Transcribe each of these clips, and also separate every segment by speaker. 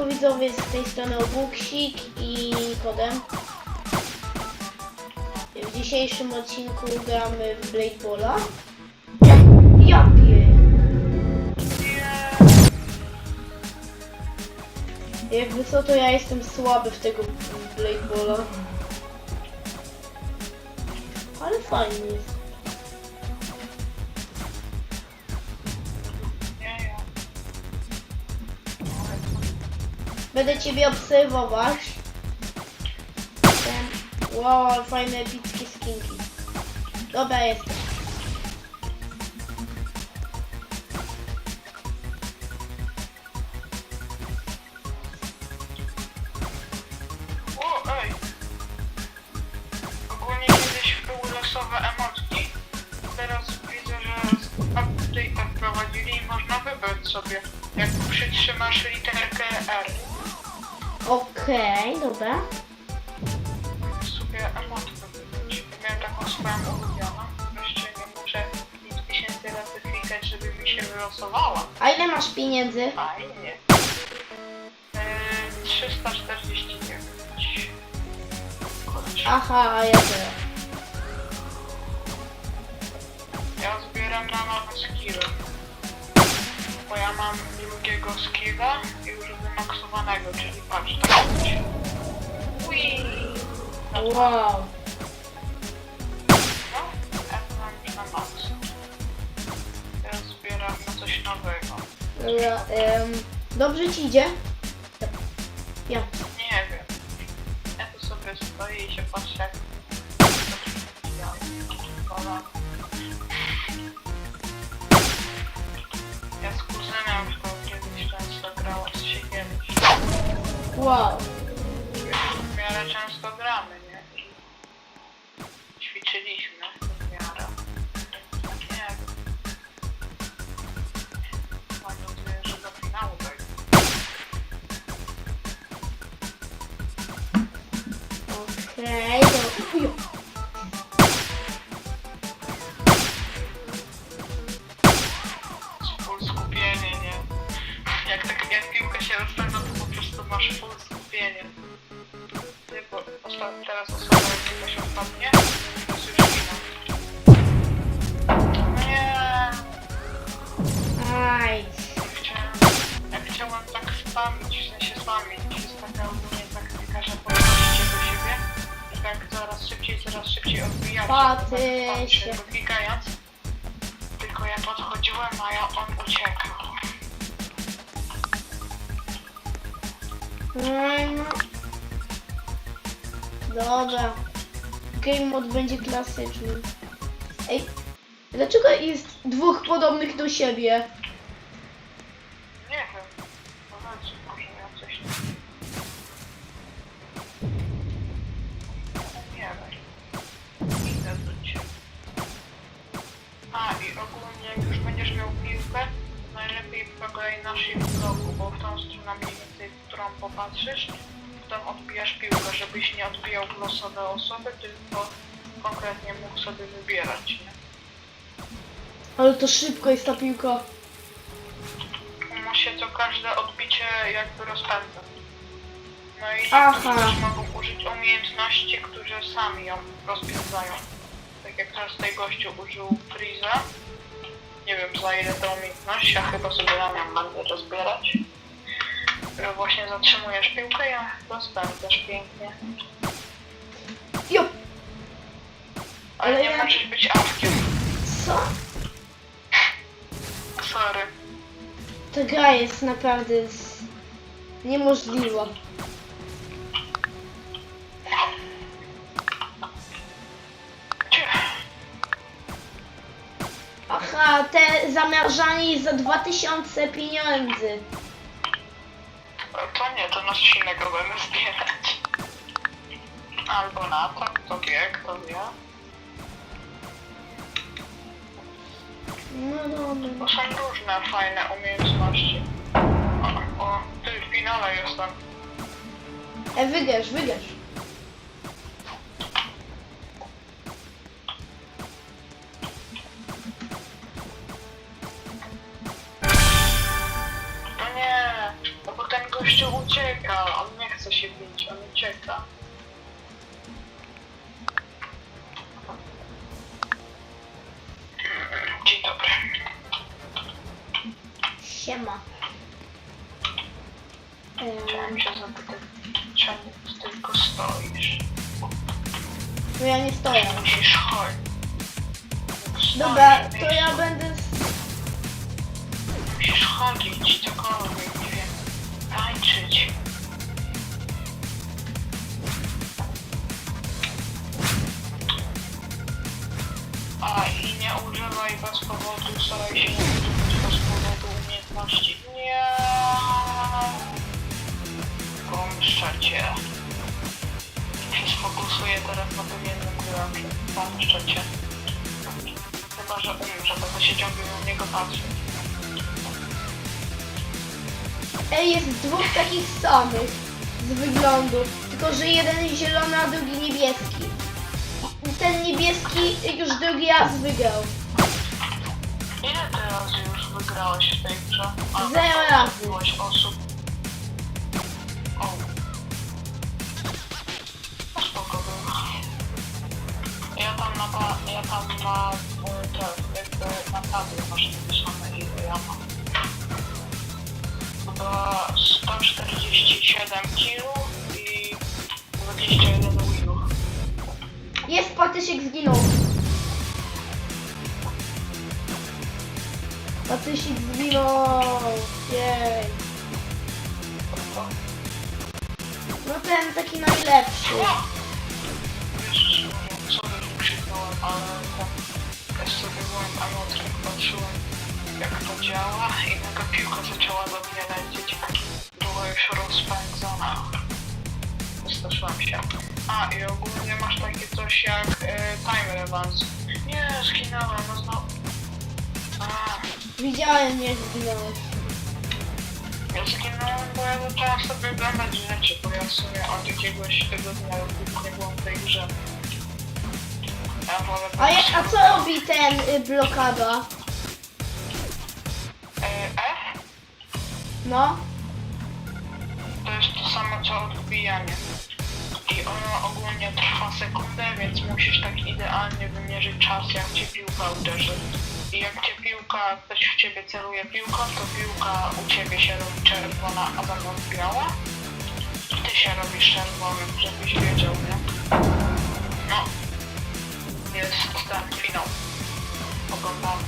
Speaker 1: Widzowie, z tej strony Obuksik i Kodem. W dzisiejszym odcinku gramy w Blade Balla. Ja. Jakby co, to ja jestem słaby w tego Blade. Ale fajnie jest. Będę ciebie obserwować. Wow, fajne epickie skinki. Dobra, jesteś.
Speaker 2: O, ej! Ogólnie kiedyś były losowe emotki. Teraz widzę, że update wprowadzili i można wybrać sobie,
Speaker 1: Okej, dobra.
Speaker 2: sobie emotkę wybrać. Miałem taką swoją ulubioną. Wreszcie nie muszę 5000 razy klikać, żeby mi się wylosowała.
Speaker 1: A ile masz pieniędzy?
Speaker 2: Fajnie. Eee, 349. Kurczę.
Speaker 1: Aha, a ja też.
Speaker 2: Ja zbieram na nowe skille. Bo ja mam drugiego skilla i już wymaksowanego, czyli patrz, tak być. Ui!
Speaker 1: Wow.
Speaker 2: no, ja już na max. Ja zbieram na coś nowego.
Speaker 1: Dobra, em, dobrze ci idzie? Ja. Wow.
Speaker 2: Tak się. klikając. Tylko ja podchodziłem, a ja on uciekał.
Speaker 1: No. Dobra. Game mode będzie klasyczny. Ej, dlaczego jest dwóch podobnych do siebie?
Speaker 2: Pograj na shift bloku, bo w tą stronę mniej więcej, w którą popatrzysz, tam odbijasz piłkę, żebyś nie odbijał w losowe osoby, tylko konkretnie mógł sobie wybierać, nie?
Speaker 1: Ale to szybko jest ta piłka.
Speaker 2: Ma się to każde odbicie jakby rozpędza. No i
Speaker 1: Aha.
Speaker 2: niektórzy też mogą użyć umiejętności, które sami ją rozpędzają. Tak jak teraz tutaj gościu użył Freeza. Nie wiem za ile to umiejętność, ja chyba sobie nią będę rozbierać. Że właśnie zatrzymujesz piłkę i ją rozpędzasz pięknie.
Speaker 1: Jo,
Speaker 2: Ale,
Speaker 1: Ale
Speaker 2: nie
Speaker 1: ja-
Speaker 2: możesz być awkiem.
Speaker 1: co?
Speaker 2: Sorry.
Speaker 1: Ta gra jest naprawdę z... niemożliwa. Jest za 2000 pieniędzy.
Speaker 2: To nie, to na coś innego będę zbierać. Albo na to, kto wie, kto wie.
Speaker 1: No dobra.
Speaker 2: Bo są różne fajne umiejętności. O, o ty w finale jestem.
Speaker 1: E, wygrasz, wygrasz.
Speaker 2: Stoisz?
Speaker 1: no ja nie stoję.
Speaker 2: Musisz chodzić.
Speaker 1: Dobra, to ja będę...
Speaker 2: Musisz chodzić, cokolwiek, nie wiem, tańczyć. A i nie używaj bez powodu, staraj się nie używać bez powodu umiejętności. Nie. Pomszczę cię. Się sfokusuję teraz na tym jednym graczu. Pomszczę cię. Chyba, że umrze, będę się ciągle na niego patrzył.
Speaker 1: Ej, jest dwóch takich samych z wyglądu, tylko że jeden zielony, a drugi niebieski. I ten niebieski już drugi raz wygrał.
Speaker 2: Ile ty razy już wygrałeś w tej grze? A,
Speaker 1: Zero razy.
Speaker 2: Osób. Ja tam na e, te, jakby na tablet masz napisane ile ja mam. Chyba 147 kg i 21 winów.
Speaker 1: Jest, Patysiek zginął. Patysiek zginął. Jej. No ten taki najlepszy.
Speaker 2: Ale tam ja sobie byłem emocją, patrzyłem jak to działa i nagle piłka zaczęła do mnie lecieć. Była już rozpędzona. Wystraszyłam się. A i ogólnie masz takie coś jak e, time reverse. Nie, zginęłam, no znowu. A,
Speaker 1: Widziałem, jak zginąłeś.
Speaker 2: ja zginąłem, bo ja zaczęłam sobie oglądać rzeczy, bo ja w sumie od jakiegoś tygodnia nie byłam w tej grze.
Speaker 1: A, jak, a co robi ten y, blokada?
Speaker 2: E, F
Speaker 1: No,
Speaker 2: to jest to samo co odbijanie. I ono ogólnie trwa sekundę, więc musisz tak idealnie wymierzyć czas, jak cię piłka uderzy. I jak cię piłka, ktoś w ciebie celuje piłką, to piłka u ciebie się robi czerwona, a zamiast biała. I ty się robisz czerwonym, żebyś wiedział, nie? No. Jest ten finał. Oglądamy.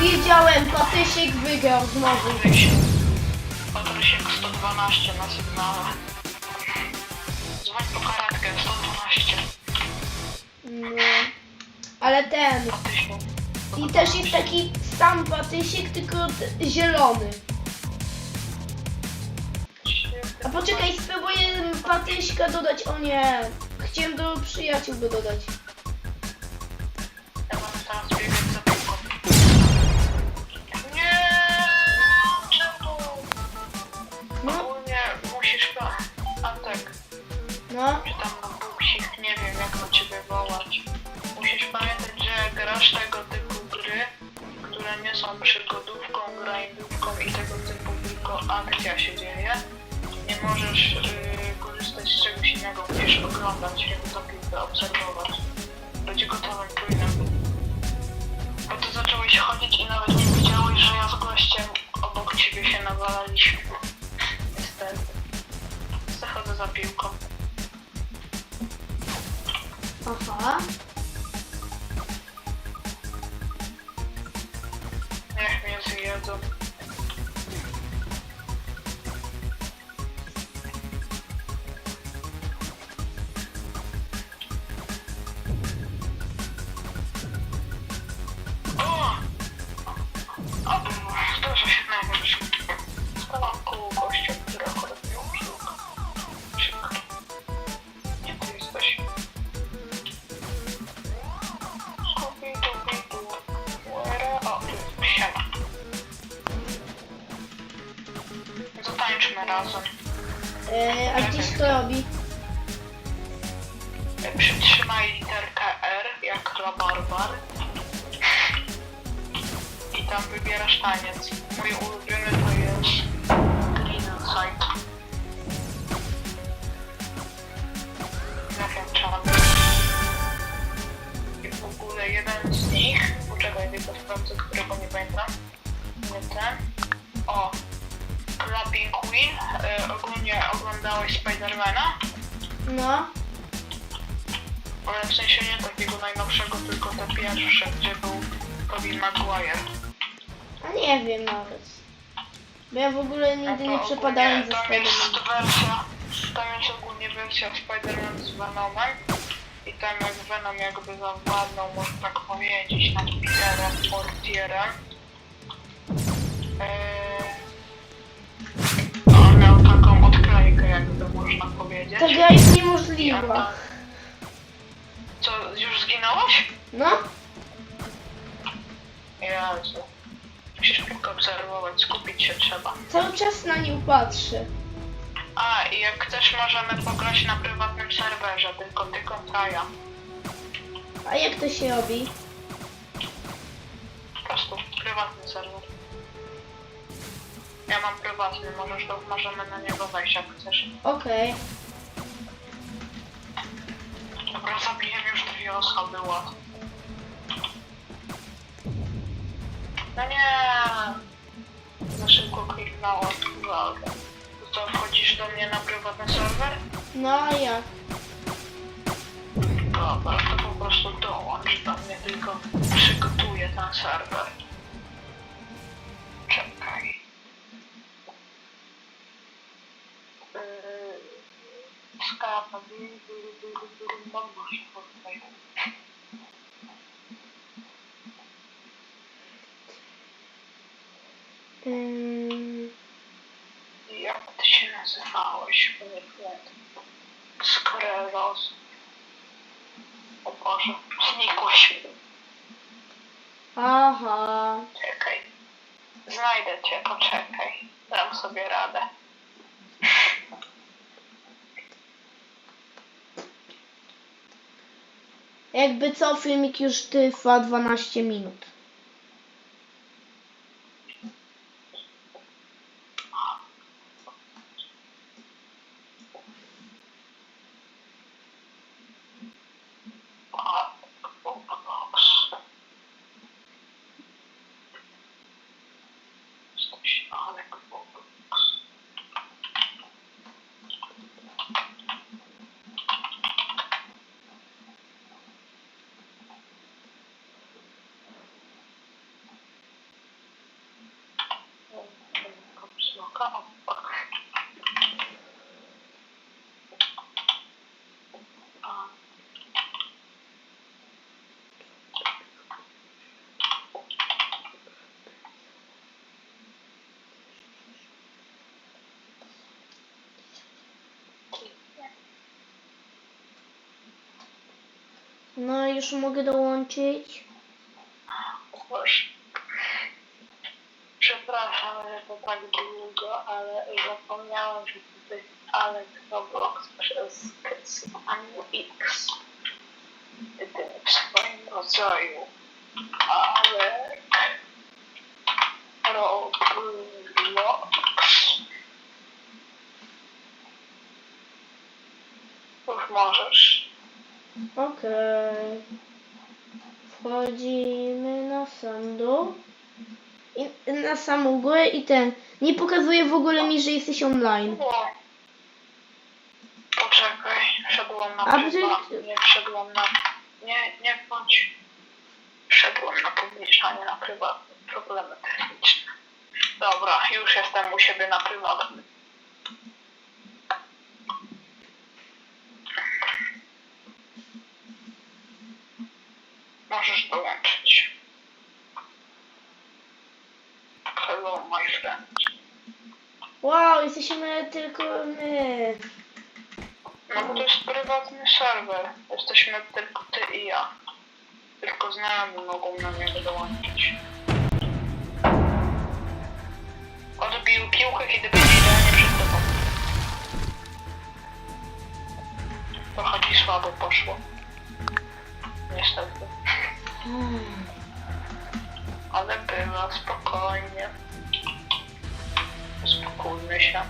Speaker 1: widziałem, Patysiek wygrał znowu.
Speaker 2: Patrysiek 112 na sygnale. Dzwoń po karetkę 112.
Speaker 1: No. Ale ten. I też jest taki sam Patysiek, tylko zielony. A poczekaj, spróbuję Patyśka dodać. O nie. Chciałem do przyjaciół go dodać.
Speaker 2: Ja będę teraz biegać za piłką. Nie! Czemu?
Speaker 1: No,
Speaker 2: Ogólnie musisz. Antek,
Speaker 1: no.
Speaker 2: czy tam na buksik, nie wiem jak na ciebie wołać. Musisz pamiętać, że grasz tego typu gry, które nie są przygodówką, grindówką i tego typu tylko akcja się dzieje. Nie możesz yy, z czegoś innego, musisz oglądać, jakby to piłkę obserwować. Być gotowym płynem. Bo ty zacząłeś chodzić i nawet nie wiedziałeś, że ja z gościem obok ciebie się nawalaliśmy. Niestety. Zachodzę za piłką.
Speaker 1: Aha.
Speaker 2: tam wybierasz
Speaker 1: taniec. Mój ulubiony to jest
Speaker 2: Green Inside. Nie wiem czemu. I w ogóle jeden z nich, poczekaj, tylko sprawdzę, którego nie pamiętam. Nie ten. O, Clapping Queen. E, ogólnie oglądałeś Spidermana?
Speaker 1: No.
Speaker 2: Ale w sensie nie takiego najnowszego, tylko te pierwsze, gdzie był Tobey Maguire.
Speaker 1: A nie wiem nawet. Bo ja w ogóle nigdy
Speaker 2: to
Speaker 1: nie przepadałem ze
Speaker 2: Tam jest
Speaker 1: Spidermanem.
Speaker 2: wersja, tam jest ogólnie wersja Spider-Man z Venomem. I tam jak Venom jakby zawładnął, można tak powiedzieć, nad Peterem, Portierem. Eee, on miał taką odklejkę, jakby można powiedzieć.
Speaker 1: Ta gra jest
Speaker 2: I on
Speaker 1: niemożliwa.
Speaker 2: tam- Co, już zginąłeś?
Speaker 1: No?
Speaker 2: Jezu. Musisz tylko obserwować, skupić się trzeba.
Speaker 1: Cały czas na nią patrzę.
Speaker 2: A, i jak chcesz, możemy pograć na prywatnym serwerze, tylko ty kontra ja.
Speaker 1: A jak to się robi?
Speaker 2: Po prostu prywatny serwer. Ja mam prywatny, możesz do, możemy na niego wejść jak chcesz.
Speaker 1: Okej.
Speaker 2: Dobra, zabiję już dwie osoby, ład. No nie! Za szybko kliknąłem. Walkę. To wchodzisz do mnie na prywatny serwer?
Speaker 1: No a jak?
Speaker 2: Dobra, to po prostu dołącz do mnie, tylko przygotuję ten serwer. Czekaj. Yy, byli, mogło się tutaj.
Speaker 1: Ym...
Speaker 2: Jak ty się nazywałeś? Unikled. Skrelos. O Boże, znikłeś.
Speaker 1: Aha.
Speaker 2: Czekaj. Znajdę cię, poczekaj. Dam sobie radę.
Speaker 1: Jakby co, filmik już trwa 12 minut.
Speaker 2: A, Roblox. Jesteś Alek Roblox. Kapsloka, opak. A,
Speaker 1: No już mogę dołączyć.
Speaker 2: Boże. Przepraszam, że to tak długo, ale zapomniałam, że to jest Alex Roblox przez Ani X. Jedyny w swoim rodzaju. Alek Roblox. Już możesz.
Speaker 1: Okej. Wchodzimy na sam dół. I na samą górę i ten. Nie pokazuje w ogóle mi, że jesteś online.
Speaker 2: O. Poczekaj, wszedłem na
Speaker 1: A ty-
Speaker 2: nie wszedłem na... Nie, nie bądź. Wszedłem na nie na prywatne. Problemy techniczne. Dobra, już jestem u siebie na prywatnym. Możesz dołączyć. Hello, my friend.
Speaker 1: Wow, jesteśmy tylko my.
Speaker 2: No bo to jest prywatny serwer. Jesteśmy tylko ty i ja. Tylko znajomi mogą na niego dołączyć. Odbił piłkę, kiedy będzie idealnie przed tobą. Trochę ci słabo poszło. Niestety. Ale bywa, spokojnie. Uspokójmy się.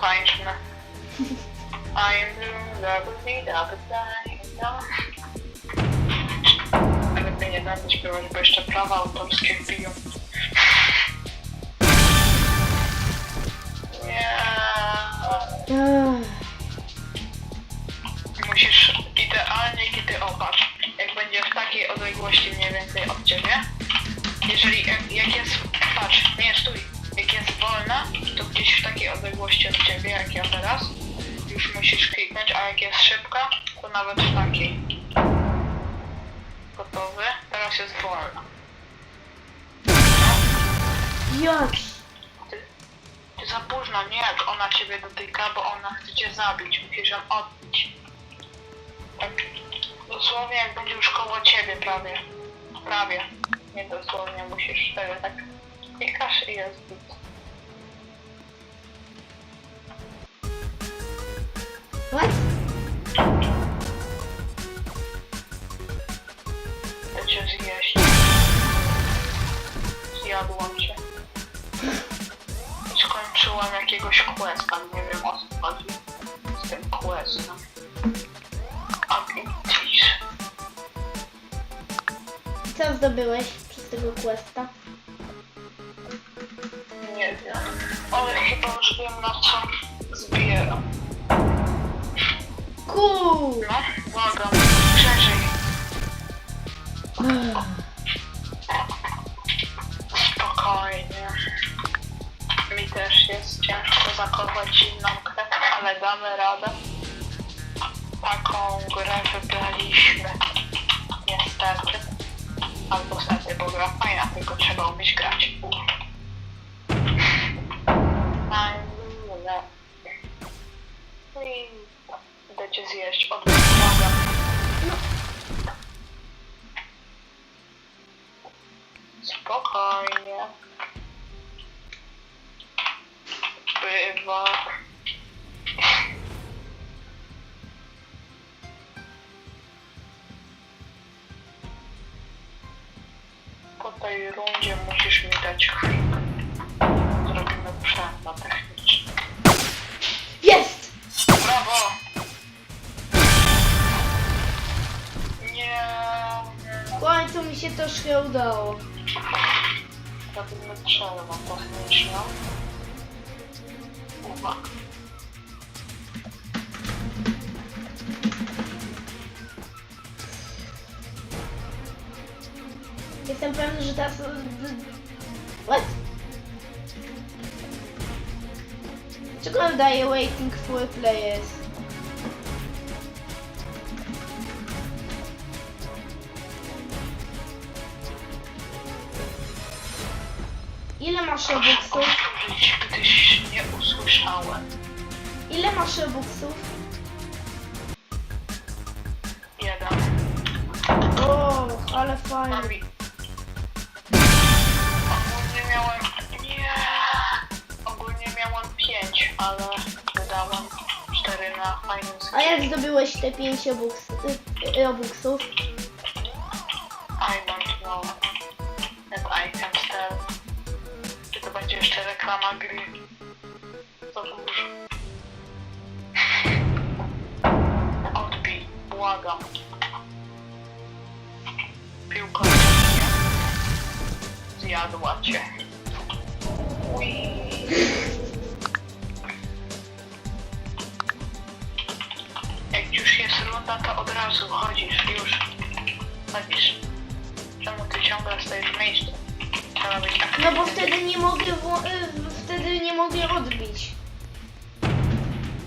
Speaker 2: Tańczmy. I'm blue, double D, double die, no. Ale ty nie nie będę śpiewać, bo jeszcze prawa autorskie wbiją. Nie.
Speaker 1: Ech.
Speaker 2: Od ciebie. Jeżeli jak, jak jest. Patrz, nie stój. Jak jest wolna, to gdzieś w takiej odległości od ciebie, jak ja teraz, już musisz kliknąć, a jak jest szybka, to nawet w takiej. Gotowy? Teraz jest wolna.
Speaker 1: Jak?
Speaker 2: Ty, ty za późno, nie jak ona ciebie dotyka, bo ona chce cię zabić. Musisz ją odbić. Tak dosłownie jak będzie już koło ciebie prawie. Prawie. Nie dosłownie, musisz wtedy tak klikasz i jest git.
Speaker 1: What?
Speaker 2: Chcę cię zjeść. Zjadłam cię. Skończyłam jakiegoś questa, nie wiem o co chodzi z tym questem.
Speaker 1: Zdobyłeś przez tego questa?
Speaker 2: Nie wiem. Ale chyba już wiem na co zbieram.
Speaker 1: Cool!
Speaker 2: No, błagam. Przeżyj. Spokojnie. Mi też jest ciężko zachować zimną krew, ale damy radę. Taką grę wybraliśmy. Niestety. Albo stety, bo gra fajna, tylko trzeba umieć grać. Fajne. No i idę cię zjeść. Spokojnie. Bywa. Tej rundzie musisz mi dać chwilkę. Zrobimy przerwę techniczną.
Speaker 1: Jest!
Speaker 2: Brawo! Nie.
Speaker 1: W końcu mi się troszkę udało.
Speaker 2: Robimy przerwę techniczną. Uwaga.
Speaker 1: Jestem pewny, że teraz... What? Czego nam daje waiting for players? Ile masz robuxów?
Speaker 2: powtórzyć, gdyż nie usłyszałem.
Speaker 1: Ile masz robuxów?
Speaker 2: Jeden.
Speaker 1: O, ale fajnie.
Speaker 2: Ale wydałem cztery na fajnym
Speaker 1: A jak zdobyłeś te 5 robuxów? y, robuxów?
Speaker 2: I don't know. And I can tell. Czy to będzie jeszcze reklama gry? Za dużo. Odbij, błagam. Piłka zjadła cię. Ui. To od razu chodzisz, już. Chodzisz. Czemu ty ciągle stoisz w miejscu? Trzeba być
Speaker 1: No
Speaker 2: aktywny.
Speaker 1: bo wtedy nie mogę, wło- y, wtedy nie mogę odbić.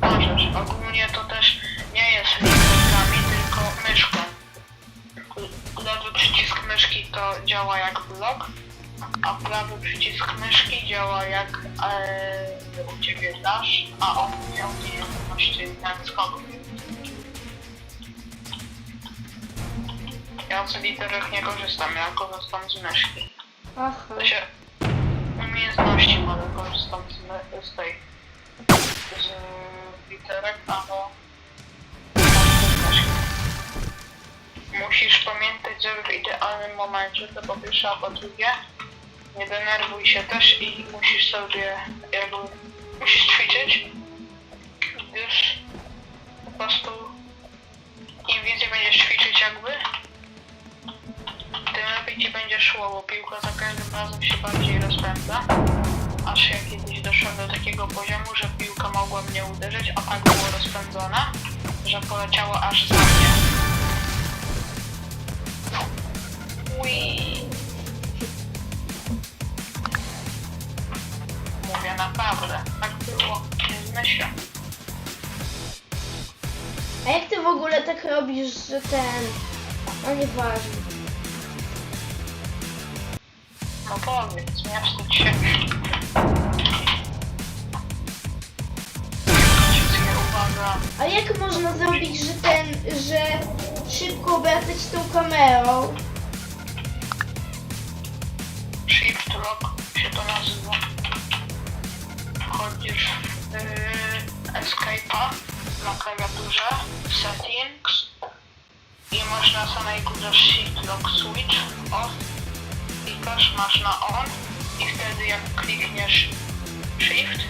Speaker 2: Możesz. Ogólnie to też nie jest literkami, tylko myszką. Lewy przycisk myszki to działa jak blok, a prawy przycisk myszki działa jak e, u ciebie dash, a on miał umiejętności jak skok. Ja z literek nie korzystam, ja korzystam z myszki.
Speaker 1: Aha.
Speaker 2: To się umiejętności, ale korzystam z, my- z tej z literek, ale musisz pamiętać, żeby w idealnym momencie to po pierwsze, a po drugie nie denerwuj się też i musisz sobie jakby musisz ćwiczyć, gdyż po prostu im więcej będziesz ćwiczyć jakby, lepiej ci będzie szło, bo piłka za każdym razem się bardziej rozpędza. Aż ja kiedyś doszłam do takiego poziomu, że piłka mogła mnie uderzyć, a tak było rozpędzone, że poleciało aż za mnie. Ui. Mówię naprawdę, tak było, nie zmyślam.
Speaker 1: A jak ty w ogóle tak robisz, że ten... No nieważne.
Speaker 2: No powiedz, nie wstydź się.
Speaker 1: A jak można zrobić, że ten, że szybko obracać tą kamerą?
Speaker 2: Shift lock się to nazywa. Wchodzisz w yy, Escape'a na klawiaturze, Settings i masz na samej górze Shift lock switch off. Klikasz, masz na on i wtedy jak klikniesz Shift